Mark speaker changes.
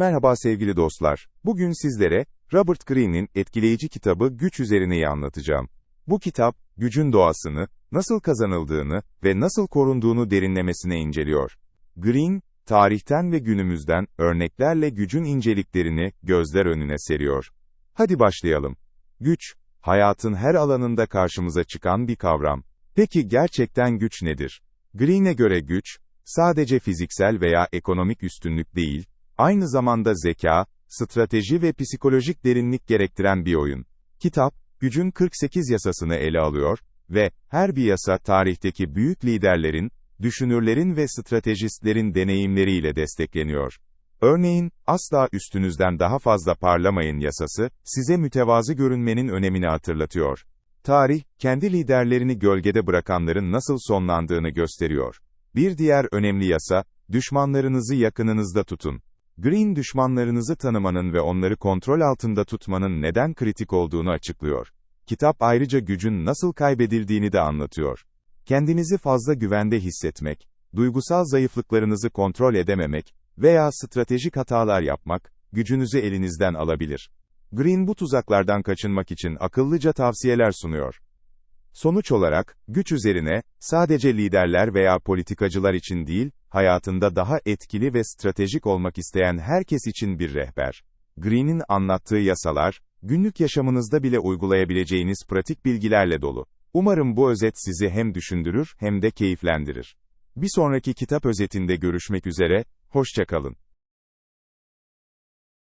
Speaker 1: Merhaba sevgili dostlar. Bugün sizlere Robert Greene'in etkileyici kitabı Güç Üzerine'yi anlatacağım. Bu kitap, gücün doğasını, nasıl kazanıldığını ve nasıl korunduğunu derinlemesine inceliyor. Greene, tarihten ve günümüzden örneklerle gücün inceliklerini gözler önüne seriyor. Hadi başlayalım. Güç, hayatın her alanında karşımıza çıkan bir kavram. Peki gerçekten güç nedir? Greene'e göre güç, sadece fiziksel veya ekonomik üstünlük değil, aynı zamanda zeka, strateji ve psikolojik derinlik gerektiren bir oyun. Kitap, gücün 48 yasasını ele alıyor ve her bir yasa tarihteki büyük liderlerin, düşünürlerin ve stratejistlerin deneyimleriyle destekleniyor. Örneğin, asla üstünüzden daha fazla parlamayın yasası, size mütevazı görünmenin önemini hatırlatıyor. Tarih, kendi liderlerini gölgede bırakanların nasıl sonlandığını gösteriyor. Bir diğer önemli yasa, düşmanlarınızı yakınınızda tutun. Green düşmanlarınızı tanımanın ve onları kontrol altında tutmanın neden kritik olduğunu açıklıyor. Kitap ayrıca gücün nasıl kaybedildiğini de anlatıyor. Kendinizi fazla güvende hissetmek, duygusal zayıflıklarınızı kontrol edememek veya stratejik hatalar yapmak, gücünüzü elinizden alabilir. Green bu tuzaklardan kaçınmak için akıllıca tavsiyeler sunuyor. Sonuç olarak, güç üzerine, sadece liderler veya politikacılar için değil, hayatında daha etkili ve stratejik olmak isteyen herkes için bir rehber. Green'in anlattığı yasalar, günlük yaşamınızda bile uygulayabileceğiniz pratik bilgilerle dolu. Umarım bu özet sizi hem düşündürür hem de keyiflendirir. Bir sonraki kitap özetinde görüşmek üzere, hoşçakalın.